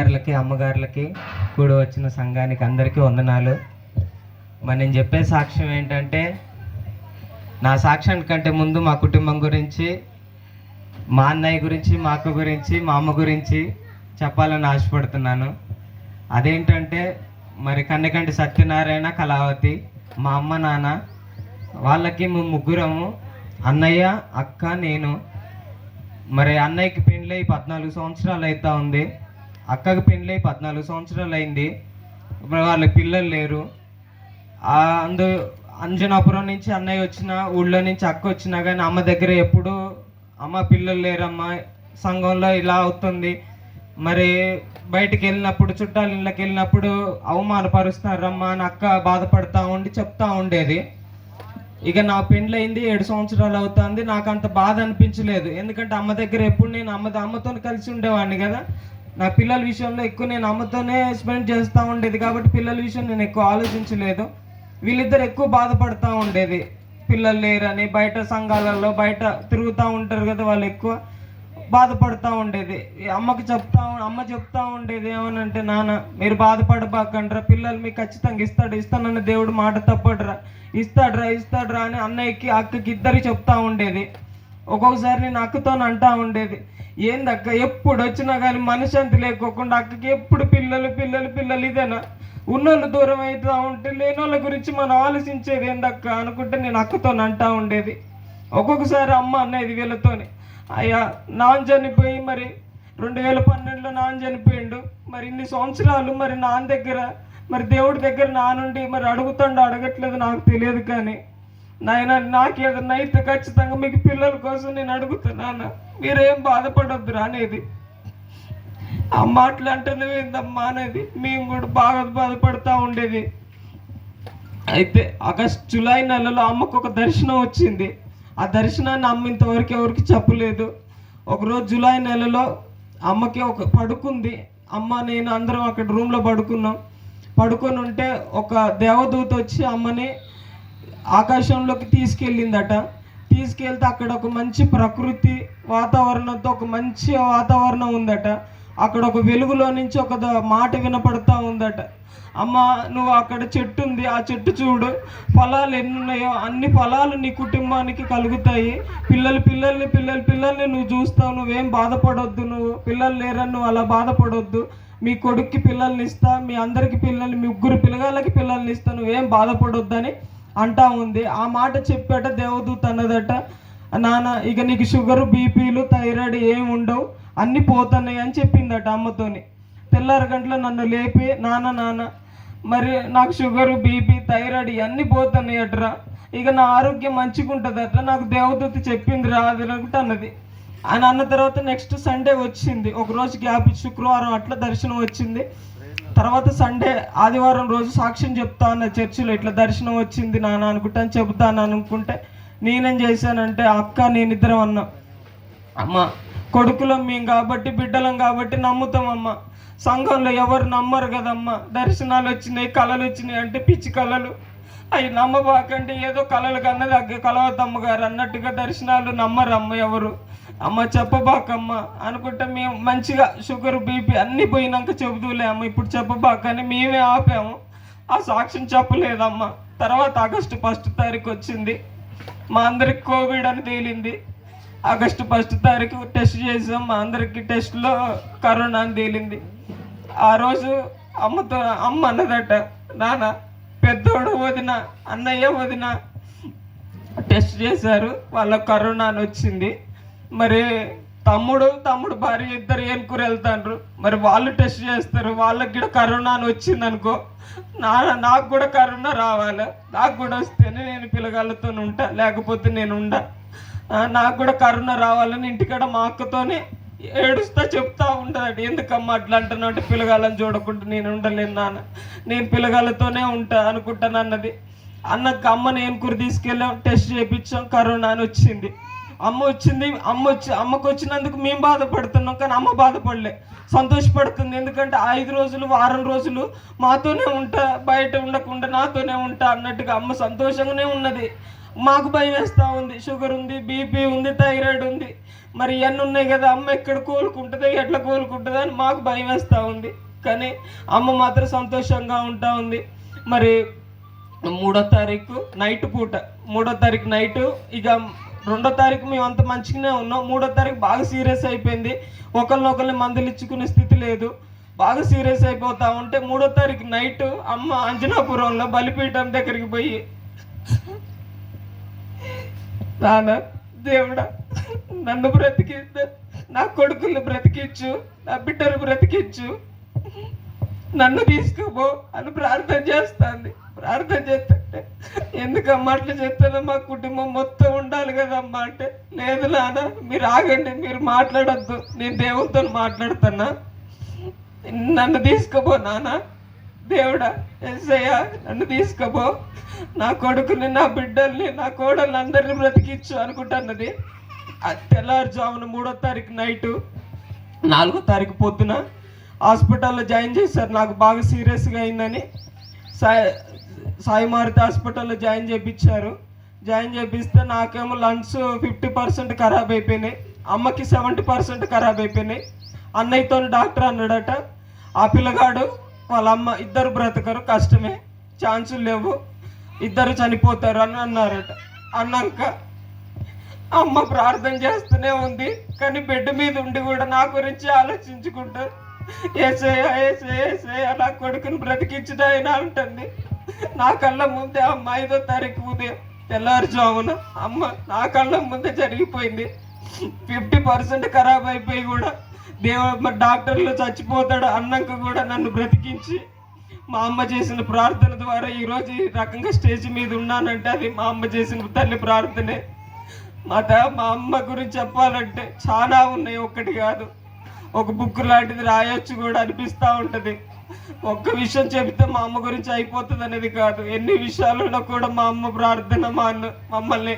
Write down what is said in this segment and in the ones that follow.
గారులకి అమ్మగారులకి కూడా వచ్చిన సంఘానికి అందరికీ వందనాలు. మరి నేను చెప్పే సాక్ష్యం ఏంటంటే నా సాక్ష్యం కంటే ముందు మా కుటుంబం గురించి మా అన్నయ్య గురించి మా అక్క గురించి మా అమ్మ గురించి చెప్పాలని ఆశపడుతున్నాను. అదేంటంటే మరి కన్నకంటి సత్యనారాయణ కళావతి మా అమ్మ నాన్న వాళ్ళకి మేము ముగ్గురము అన్నయ్య అక్క నేను. మరి అన్నయ్యకి పెళ్ళి పద్నాలుగు సంవత్సరాలు అవుతా ఉంది. అక్కకి పెళ్ళై పద్నాలుగు సంవత్సరాలు అయింది. వాళ్ళ వాళ్ళకి పిల్లలు లేరు. అందు అంజనాపురం నుంచి అన్నయ్య వచ్చిన ఊళ్ళో నుంచి అక్క వచ్చినా కానీ అమ్మ దగ్గర ఎప్పుడు అమ్మ పిల్లలు లేరమ్మా సంఘంలో ఇలా అవుతుంది. మరి బయటికి వెళ్ళినప్పుడు చుట్టాల ఇళ్ళకి వెళ్ళినప్పుడు అవమానపరుస్తారమ్మా అని అక్క బాధపడతా ఉండి చెప్తా ఉండేది. ఇక నా పెళ్ళయింది ఏడు సంవత్సరాలు అవుతుంది. నాకు అంత బాధ అనిపించలేదు. ఎందుకంటే అమ్మ దగ్గర ఎప్పుడు నేను అమ్మ అమ్మతో కలిసి ఉండేవాడిని కదా. నా పిల్లల విషయంలో ఎక్కువ నేను అమ్మతోనే స్పెండ్ చేస్తూ ఉండేది కాబట్టి పిల్లల విషయం నేను ఎక్కువ ఆలోచించలేదు. వీళ్ళిద్దరు ఎక్కువ బాధపడుతూ ఉండేది. పిల్లలు లేరని బయట సంఘాలలో బయట తిరుగుతూ ఉంటారు కదా వాళ్ళు ఎక్కువ బాధపడుతూ ఉండేది. అమ్మకు అమ్మకి చెప్తా అమ్మ చెప్తా ఉండేది ఏమనంటే నాన్న మీరు బాధపడబాకండ్రా పిల్లలు మీకు ఖచ్చితంగా ఇస్తాడు ఇస్తానన్న దేవుడు మాట తప్పడురా ఇస్తాడ్రా ఇస్తాడ్రా అని అన్నయ్యకి అక్కకి ఇద్దరికి చెప్తా ఉండేది. ఒక్కొక్కసారి నేను అక్కతో అంటా ఉండేది. ఏందక్క ఎప్పుడు వచ్చినా కానీ మనశాంతి లేకోకుండా అక్కకి ఎప్పుడు పిల్లలు పిల్లలు పిల్లలు ఇదేనా? ఉన్నోళ్ళు దూరం అవుతా ఉంటే లేని వాళ్ళ గురించి మనం ఆలోచించేది ఏందక్క అనుకుంటే నేను అక్కతో అంటా ఉండేది. ఒక్కొక్కసారి అమ్మ అనేది వీళ్ళతోనే. అయ్యా నాన్న చనిపోయి మరి రెండు వేల పన్నెండులో నాన్న చనిపోయిండు. మరి ఇన్ని సంవత్సరాలు మరి నాన్న దగ్గర మరి దేవుడి దగ్గర నా నుండి మరి అడుగుతాడు అడగట్లేదు నాకు తెలియదు కానీ. నాయన నాకు ఏదైనా అయితే ఖచ్చితంగా మీకు పిల్లల కోసం నేను అడుగుతున్నాను. మీరేం బాధపడొద్దురా అనేది. ఆ మాటలు అంటేనే ఏందమ్మా అనేది మేము కూడా బాగా బాధపడతా ఉండేది. అయితే ఆగస్ట్ జూలై నెలలో అమ్మకు ఒక దర్శనం వచ్చింది. ఆ దర్శనాన్ని అమ్మ ఇంతవరకు ఎవరికి చెప్పలేదు. ఒకరోజు జూలై నెలలో అమ్మకి ఒక పడుకుంది. అమ్మ నేను అందరం అక్కడ రూమ్లో పడుకున్నాం. పడుకొని ఉంటే ఒక దేవదూత వచ్చి అమ్మని ఆకాశంలోకి తీసుకెళ్ళిందట. తీసుకెళ్తే అక్కడ ఒక మంచి ప్రకృతి వాతావరణంతో ఒక మంచి వాతావరణం ఉందట. అక్కడ ఒక వెలుగులో నుంచి ఒక మాట వినపడతా ఉందట. అమ్మ నువ్వు అక్కడ చెట్టు ఉంది. ఆ చెట్టు చూడు. ఫలాలు ఎన్ని ఉన్నాయో అన్ని ఫలాలు నీ కుటుంబానికి కలుగుతాయి. పిల్లలు పిల్లల్ని పిల్లలు పిల్లల్ని నువ్వు చూస్తావు. నువ్వేం బాధపడొద్దు నువ్వు. పిల్లలు లేరని నువ్వు అలా బాధపడొద్దు. మీ కొడుక్కి పిల్లల్ని ఇస్తా. మీ అందరికి పిల్లల్ని మీ ముగ్గురు పిల్లగాళ్ళకి పిల్లల్ని ఇస్తా. నువ్వేం బాధపడొద్దని అంటా ఉంది. ఆ మాట చెప్పాట దేవదూత అన్నదట నాన్న ఇక నీకు షుగర్ బీపీలు థైరాయిడ్ ఏమి ఉండవు అన్నీ పోతున్నాయి అని చెప్పిందట అమ్మతోని. తెల్లారి గంటల నన్ను లేపి నాన్న నాన్న మరి నాకు షుగర్ బీపీ థైరాయిడ్ ఇవన్నీ పోతున్నాయి అట్రా ఇక నా ఆరోగ్యం మంచిగా ఉంటుంది అట్లా నాకు దేవదూత చెప్పింది రా అది అన్నది. ఆయన అన్న తర్వాత నెక్స్ట్ సండే వచ్చింది. ఒక రోజు గ్యాప్ శుక్రవారం అట్లా దర్శనం వచ్చింది. తర్వాత సండే ఆదివారం రోజు సాక్ష్యం చెప్తా అన్న చర్చిలో ఇట్లా దర్శనం వచ్చింది నాన్న అనుకుంటాను చెబుతాను అనుకుంటే నేనేం చేశానంటే అక్క నేనిద్దరం అన్నా. అమ్మ కొడుకులం మేము కాబట్టి బిడ్డలం కాబట్టి నమ్ముతాం అమ్మ. సంఘంలో ఎవరు నమ్మరు కదమ్మా. దర్శనాలు వచ్చినాయి కళలు వచ్చినాయి అంటే పిచ్చి కళలు. అవి నమ్మబాకంటే ఏదో కలలు కన్నది అగ్గి కలవద్దమ్మ గారు అన్నట్టుగా దర్శనాలు నమ్మరమ్మ ఎవరు? అమ్మ చెప్పబాకమ్మ. అనుకుంటే మేము మంచిగా షుగర్ బీపీ అన్నీ పోయినాక చెబుతూలే అమ్మ. ఇప్పుడు చెప్పబాకని మేమే ఆపాము. ఆ సాక్ష్యం చెప్పలేదమ్మ. తర్వాత ఆగస్టు ఫస్ట్ తారీఖు వచ్చింది. మా అందరికి కోవిడ్ అని తేలింది. ఆగస్టు ఫస్ట్ తారీఖు టెస్ట్ చేసాం. మా అందరికి టెస్ట్లో కరోనా అని తేలింది. ఆ రోజు అమ్మతో అమ్మ అన్నదట నాన్న పెద్దోడు వదిన అన్నయ్య వదిన టెస్ట్ చేశారు. వాళ్ళ కరోనా అని వచ్చింది. మరి తమ్ముడు తమ్ముడు భార్య ఇద్దరు ఏనుకూరు వెళ్తాండ్రు. మరి వాళ్ళు టెస్ట్ చేస్తారు. వాళ్ళకి కూడా కరోనా అని వచ్చింది అనుకో నా నాకు కూడా కరోనా రావాలి. నాకు కూడా వస్తేనే నేను పిల్లగాళ్ళతో ఉంటా. లేకపోతే నేను ఉండా. నాకు కూడా కరోనా రావాలని ఇంటికాడ మా అక్కతోనే ఏడుస్తా చెప్తా ఉంటుందండి. ఎందుకమ్మా అట్లా అంటున్నావు అంటే పిల్లగాళ్ళని చూడకుండా నేను ఉండలేను నాన్న. నేను పిల్లగాళ్ళతోనే ఉంటా అనుకుంటాను అన్నది. అన్నకు అమ్మని ఏనుకూరు తీసుకెళ్ళాం టెస్ట్ చేయించాం కరోనా అని వచ్చింది. అమ్మ వచ్చింది అమ్మ వచ్చి అమ్మకు వచ్చినందుకు మేము బాధపడుతున్నాం కానీ అమ్మ బాధపడలే. సంతోషపడుతుంది. ఎందుకంటే ఐదు రోజులు వారం రోజులు మాతోనే ఉంటా బయట ఉండకుండా నాతోనే ఉంటా అన్నట్టుగా అమ్మ సంతోషంగానే ఉన్నది. మాకు భయం వేస్తూ ఉంది. షుగర్ ఉంది బీపీ ఉంది థైరాయిడ్ ఉంది. మరి ఇవన్నీ ఉన్నాయి కదా అమ్మ ఎక్కడ కోలుకుంటుందో ఎట్లా కోలుకుంటుందో అని మాకు భయం వేస్తూ ఉంది. కానీ అమ్మ మాత్రం సంతోషంగా ఉంటా ఉంది. మరి మూడో తారీఖు నైట్ పూట మూడో తారీఖు నైట్ ఇక రెండో తారీఖు మేము అంత మంచిగానే ఉన్నాం. మూడో తారీఖు బాగా సీరియస్ అయిపోయింది. ఒకరినొకరిని మందులు ఇచ్చుకునే స్థితి లేదు. బాగా సీరియస్ అయిపోతా ఉంటే మూడో తారీఖు నైట్ అమ్మ అంజనాపురంలో బలిపీఠం దగ్గరికి పోయి నాన్న దేవుడా నన్ను బ్రతికి నా కొడుకులు బ్రతికించు. నా బిడ్డలు బ్రతికించు. నన్ను తీసుకుపో అని ప్రార్థన చేస్తాంది. ప్రార్థన చేస్తుంటే ఎందుకమ్మా అట్లా చెప్తాను మా కుటుంబం మొత్తం ఉండాలి కదమ్మా అంటే లేదు నాన్న మీరు ఆగండి మీరు మాట్లాడొద్దు. నేను దేవునితో మాట్లాడుతున్నా. నన్ను తీసుకుపో నాన్న. దేవుడా ఎస్ఐయ నన్ను తీసుకోబో నా కొడుకుని నా బిడ్డల్ని నా కోడల్ని అందరిని బ్రతికిచ్చు అనుకుంటున్నది తెల్లారుజామున మూడో తారీఖు నైటు నాలుగో తారీఖు పొద్దున హాస్పిటల్లో జాయిన్ చేశారు. నాకు బాగా సీరియస్గా అయిందని సాయి సాయి మారుతి హాస్పిటల్లో జాయిన్ చేయించారు జాయిన్ చేపిస్తే నాకేమో లంగ్స్ ఫిఫ్టీ పర్సెంట్ ఖరాబ్ అయిపోయినాయి. అమ్మకి సెవెంటీ పర్సెంట్ ఖరాబ్ అయిపోయినాయి. అన్నయ్యతో డాక్టర్ అన్నాడట ఆ పిల్లగాడు వాళ్ళ అమ్మ ఇద్దరు బ్రతకరు కష్టమే ఛాన్సులు లేవు ఇద్దరు చనిపోతారు అని అన్నారట. అన్నాక అమ్మ ప్రార్థన చేస్తూనే ఉంది కానీ బెడ్ మీద ఉండి కూడా నా గురించి ఆలోచించుకుంటూ ఏసయ్య ఏసే ఏసయ్య నా కొడుకుని బ్రతికించుదైనా ఉంటుంది నా కళ్ళ ముందే అమ్మ ఐదో తారీఖు ఉదయం తెల్లారుజామున అమ్మ నా కళ్ళ ముందే జరిగిపోయింది. ఫిఫ్టీ పర్సెంట్ ఖరాబ్ అయిపోయి కూడా మరి డాక్టర్లు చచ్చిపోతాడు అన్నాక కూడా నన్ను బ్రతికించి మా అమ్మ చేసిన ప్రార్థన ద్వారా ఈరోజు ఈ రకంగా స్టేజ్ మీద ఉన్నానంటే అది మా అమ్మ చేసిన తల్లి ప్రార్థనే. మాత మా అమ్మ గురించి చెప్పాలంటే చాలా ఉన్నాయి ఒక్కటి కాదు. ఒక బుక్ లాంటిది రాయొచ్చు కూడా అనిపిస్తూ ఉంటుంది. ఒక్క విషయం చెబితే మా అమ్మ గురించి అయిపోతుంది అనేది కాదు. ఎన్ని విషయాలలో కూడా మా అమ్మ ప్రార్థన మా అన్న మమ్మల్ని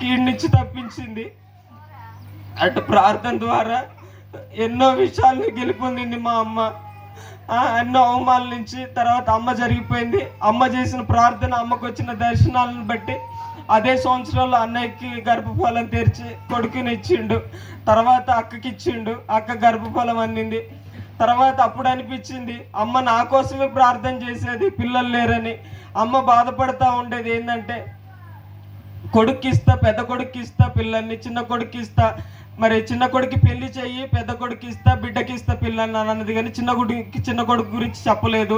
కీడు నుంచి తప్పించింది. అటు ప్రార్థన ద్వారా ఎన్నో విషయాల్ని గెలుపొందింది మా అమ్మ. ఎన్నో అవమానాల నుంచి తర్వాత అమ్మ జరిగిపోయింది. అమ్మ చేసిన ప్రార్థన అమ్మకు వచ్చిన దర్శనాలను బట్టి అదే సంవత్సరంలో అన్నయ్యకి గర్భఫలం తెరిచి కొడుకుని ఇచ్చిండు. తర్వాత అక్కకి ఇచ్చిండు. అక్క గర్భఫలం అందింది. తర్వాత అప్పుడు అనిపించింది అమ్మ నా కోసమే ప్రార్థన చేసేది పిల్లలు లేరని. అమ్మ బాధపడతా ఉండేది ఏంటంటే కొడుక్కి ఇస్తా పెద్ద కొడుక్కి ఇస్తా పిల్లల్ని చిన్న కొడుక్కి ఇస్తా మరి చిన్న కొడుకు పెళ్ళి చెయ్యి పెద్ద కొడుకు ఇస్తా బిడ్డకి ఇస్తా పిల్లల్ని అని అన్నది కానీ చిన్న కొడుకు చిన్న కొడుకు గురించి చెప్పలేదు.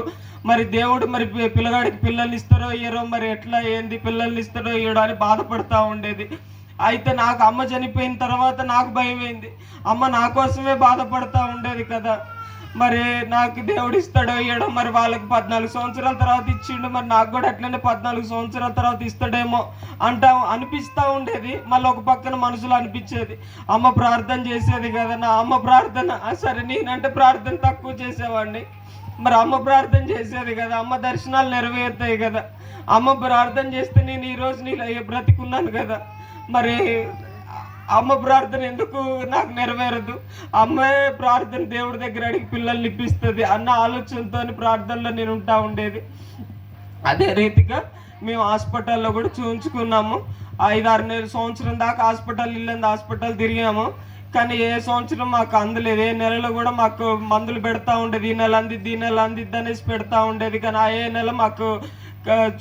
మరి దేవుడు మరి పిల్లగాడికి పిల్లల్ని ఇస్తారో ఇయ్యరో మరి ఎట్లా ఏంది పిల్లల్ని ఇస్తారో ఇయ్యడో అని బాధపడతా ఉండేది. అయితే నాకు అమ్మ చనిపోయిన తర్వాత నాకు భయం అయింది అమ్మ నా కోసమే బాధపడతా ఉండేది కదా. మరి నాకు దేవుడు ఇస్తాడో ఇయ్యడో మరి వాళ్ళకి పద్నాలుగు సంవత్సరాల తర్వాత ఇచ్చిండు మరి నాకు కూడా అట్లనే పద్నాలుగు సంవత్సరాల తర్వాత ఇస్తాడేమో అంటా అనిపిస్తూ ఉండేది. మళ్ళీ ఒక పక్కన మనసులో అనిపించేది. అమ్మ ప్రార్థన చేసేది కదా నా అమ్మ ప్రార్థన. సరే నేనంటే ప్రార్థన తక్కువ చేసేవాడిని. మరి అమ్మ ప్రార్థన చేసేది కదా అమ్మ దర్శనాలు నెరవేరుతాయి కదా. అమ్మ ప్రార్థన చేస్తే నేను ఈరోజు నీలో బ్రతికున్నాను కదా. మరి అమ్మ ప్రార్థన ఎందుకు నాకు నెరవేరదు? అమ్మే ప్రార్థన దేవుడి దగ్గర అడిగి పిల్లల్ని ఇప్పిస్తుంది అన్న ఆలోచనతో ప్రార్థనలో నేను ఉంటా ఉండేది. అదే రీతిగా మేము హాస్పిటల్లో కూడా చూపించుకున్నాము ఐదారు నెలల సంవత్సరం దాకా హాస్పిటల్ ఇల్లంది హాస్పిటల్ తిరిగాము. కానీ ఏ సంవత్సరం మాకు అందలేదు. ఏ నెలలో కూడా మాకు మందులు పెడతా ఉండేది. ఈ నెల అందిద్ది ఈ నెల అందిద్ది అనేసి పెడతా ఉండేది. కానీ ఆ ఏ నెల మాకు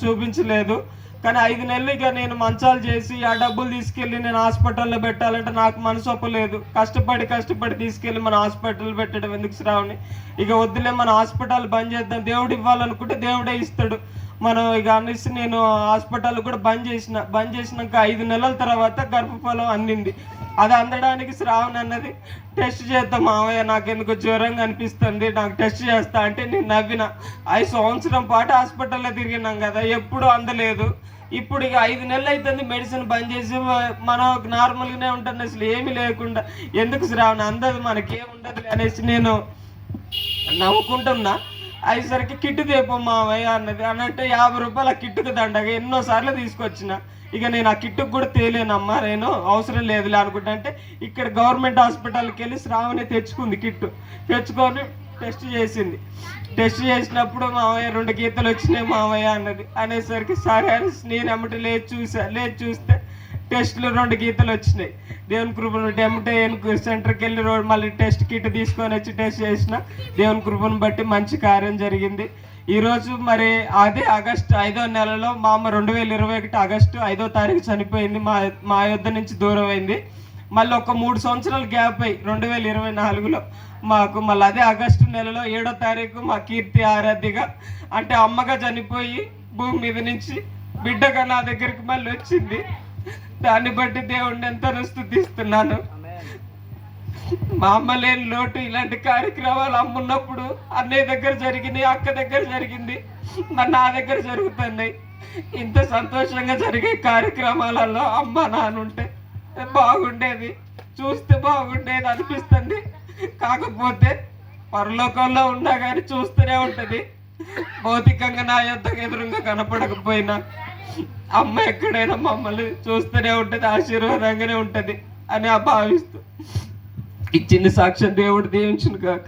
చూపించలేదు. కానీ ఐదు నెలలు ఇక నేను మంచాలు చేసి ఆ డబ్బులు తీసుకెళ్ళి నేను హాస్పిటల్లో పెట్టాలంటే నాకు మనసు లేదు కష్టపడి కష్టపడి తీసుకెళ్ళి మన హాస్పిటల్ పెట్టడం ఎందుకు శ్రావణి? ఇక వద్దులే మన హాస్పిటల్ బంద్ చేద్దాం. దేవుడు ఇవ్వాలనుకుంటే దేవుడే ఇస్తాడు. మనం ఇక అనేసి నేను హాస్పిటల్ కూడా బంద్ చేసిన బంద్ చేసినాక ఐదు నెలల తర్వాత గర్భఫలం అందింది. అది అందడానికి శ్రావణ్ అన్నది టెస్ట్ చేద్దాం మామయ్య నాకు ఎందుకు జ్వరంగా అనిపిస్తుంది నాకు టెస్ట్ చేస్తా అంటే నేను నవ్విన. ఐదు సంవత్సరం పాటు హాస్పిటల్లో తిరిగినాం కదా ఎప్పుడు అందలేదు. ఇప్పుడు ఇక ఐదు నెలలు అవుతుంది మెడిసిన్ బంద్ చేసి మనం నార్మల్గానే ఉంటుంది అసలు ఏమీ లేకుండా. ఎందుకు శ్రావణ? అందదు మనకేముండదు అనేసి నేను నవ్వుకుంటున్నా. అయ్యేసరికి కిట్టు తేపో మావయ్య అన్నది. అన్నట్టు యాభై రూపాయలు ఆ కిట్టుకు దండగా ఎన్నోసార్లు తీసుకొచ్చిన. ఇక నేను ఆ కిట్టుకు కూడా తేలేనమ్మా నేను అవసరం లేదులే అనుకుంటా. అంటే ఇక్కడ గవర్నమెంట్ హాస్పిటల్కి వెళ్ళి శ్రావణి తెచ్చుకుంది కిట్టు. తెచ్చుకొని టెస్ట్ చేసింది. టెస్ట్ చేసినప్పుడు మావయ్య రెండు గీతలు వచ్చినాయి మావయ్య అన్నది. అనేసరికి సరే అని నేను అమ్మటి లేచి చూసా. లేచి చూస్తే టెస్ట్లు రెండు గీతలు వచ్చినాయి. దేవుని కృపను డెమటే సెంటర్కి వెళ్ళి రోడ్ మళ్ళీ టెస్ట్ కిట్ తీసుకొని వచ్చి టెస్ట్ చేసిన దేవుని కృపను బట్టి మంచి కార్యం జరిగింది. ఈరోజు మరి అదే ఆగస్టు ఐదో నెలలో మా అమ్మ రెండు వేల ఇరవై ఒకటి ఆగస్టు ఐదో తారీఖు చనిపోయింది. మా మా యొద్ద నుంచి దూరం అయింది. మళ్ళీ ఒక మూడు సంవత్సరాలు గ్యాప్ అయ్యి రెండు వేల ఇరవై నాలుగులో మాకు మళ్ళీ అదే ఆగస్టు నెలలో ఏడో తారీఖు మా కీర్తి ఆరాధ్యగా అంటే అమ్మగా చనిపోయి భూమి మీద నుంచి బిడ్డగా నా దగ్గరికి మళ్ళీ వచ్చింది. దాన్ని బట్టి దేవుడిని ఎంతో స్థుతిస్తున్నాను మా అమ్మ లేని లోటు ఇలాంటి కార్యక్రమాలు అమ్మున్నప్పుడు అన్నయ్య దగ్గర జరిగింది అక్క దగ్గర జరిగింది మరి నా దగ్గర జరుగుతున్నాయి. ఇంత సంతోషంగా జరిగే కార్యక్రమాలలో అమ్మ నానుంటే బాగుండేది. చూస్తే బాగుండేది అనిపిస్తుంది. కాకపోతే పరలోకంలో ఉన్నా కానీ చూస్తూనే ఉంటుంది. భౌతికంగా నా యొక్క ఎదురుగా కనపడకపోయినా అమ్మ ఎక్కడైనా మమ్మల్ని చూస్తూనే ఉంటది ఆశీర్వాదంగానే ఉంటది అని ఆ భావిస్తూ. ఇచ్చిన సాక్ష్యం దేవుడు దీవించును కాక